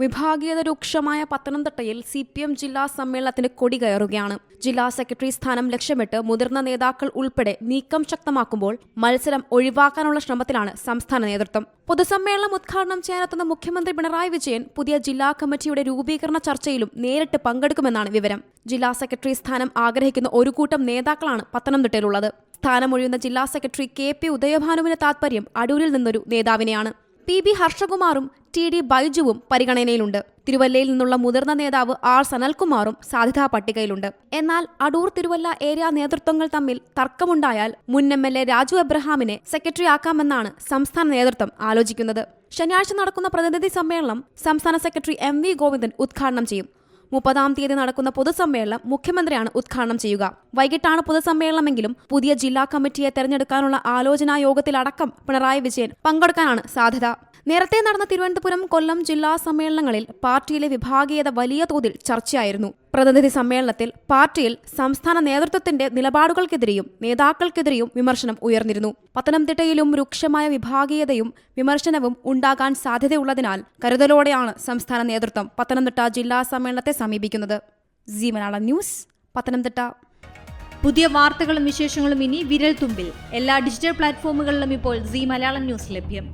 വിഭാഗീയത രൂക്ഷമായ പത്തനംതിട്ടയിൽ സി പി എം ജില്ലാ സമ്മേളനത്തിന് കൊടി കയറുകയാണ്. ജില്ലാ സെക്രട്ടറി സ്ഥാനം ലക്ഷ്യമിട്ട് മുതിർന്ന നേതാക്കൾ ഉൾപ്പെടെ നീക്കം ശക്തമാക്കുമ്പോൾ മത്സരം ഒഴിവാക്കാനുള്ള ശ്രമത്തിലാണ് സംസ്ഥാന നേതൃത്വം. പൊതുസമ്മേളനം ഉദ്ഘാടനം ചെയ്യാനെത്തുന്ന മുഖ്യമന്ത്രി പിണറായി വിജയൻ പുതിയ ജില്ലാ കമ്മിറ്റിയുടെ രൂപീകരണ ചർച്ചയിലും നേരിട്ട് പങ്കെടുക്കുമെന്നാണ് വിവരം. ജില്ലാ സെക്രട്ടറി സ്ഥാനം ആഗ്രഹിക്കുന്ന ഒരു കൂട്ടം നേതാക്കളാണ് പത്തനംതിട്ടയിലുള്ളത്. സ്ഥാനമൊഴിയുന്ന ജില്ലാ സെക്രട്ടറി കെ പി ഉദയഭാനുവിന് താത്പര്യം അടൂരിൽ നിന്നൊരു നേതാവിനെയാണ്. പി ബി ഹർഷകുമാറും ടി ഡി ബൈജുവും പരിഗണനയിലുണ്ട്. തിരുവല്ലയിൽ നിന്നുള്ള മുതിർന്ന നേതാവ് ആർ സനൽകുമാറും സാധ്യതാ പട്ടികയിലുണ്ട്. എന്നാൽ അടൂർ തിരുവല്ല ഏരിയ നേതൃത്വങ്ങൾ തമ്മിൽ തർക്കമുണ്ടായാൽ മുൻ എം എൽ എ രാജു എബ്രഹാമിനെ സെക്രട്ടറി ആക്കാമെന്നാണ് സംസ്ഥാന നേതൃത്വം ആലോചിക്കുന്നത്. ശനിയാഴ്ച നടക്കുന്ന പ്രതിനിധി സമ്മേളനം സംസ്ഥാന സെക്രട്ടറി എം വി ഗോവിന്ദൻ ഉദ്ഘാടനം ചെയ്യും. മുപ്പതാം തീയതി നടക്കുന്ന പൊതുസമ്മേളനം മുഖ്യമന്ത്രിയാണ് ഉദ്ഘാടനം ചെയ്യുക. വൈകിട്ടാണ് പൊതുസമ്മേളനമെങ്കിലും പുതിയ ജില്ലാ കമ്മിറ്റിയെ തെരഞ്ഞെടുക്കാനുള്ള ആലോചനാ യോഗത്തിലടക്കം പിണറായി വിജയൻ പങ്കെടുക്കാനാണ് സാധ്യത. നേരത്തെ നടന്ന തിരുവനന്തപുരം കൊല്ലം ജില്ലാ സമ്മേളനങ്ങളിൽ പാർട്ടിയിലെ വിഭാഗീയത വലിയ തോതിൽ ചർച്ചയായിരുന്നു. പ്രതിനിധി സമ്മേളനത്തിൽ പാർട്ടിയിൽ സംസ്ഥാന നേതൃത്വത്തിന്റെ നിലപാടുകൾക്കെതിരെയും നേതാക്കൾക്കെതിരെയും വിമർശനം ഉയർന്നിരുന്നു. പത്തനംതിട്ടയിലും രൂക്ഷമായ വിഭാഗീയതയും വിമർശനവും ഉണ്ടാകാൻ സാധ്യതയുള്ളതിനാൽ കരുതലോടെയാണ് സംസ്ഥാന നേതൃത്വം പത്തനംതിട്ട ജില്ലാ സമ്മേളനത്തെ സമീപിക്കുന്നത്. Zee Malayalam news Pathanamthitta. പുതിയ വാർത്തകളും വിശേഷങ്ങളും ഇനി വിരൽ തുമ്പിൽ എല്ലാ ഡിജിറ്റൽ പ്ലാറ്റ്ഫോമുകളിലും ഇപ്പോൾ സി മലയാളം ന്യൂസ് ലഭ്യം.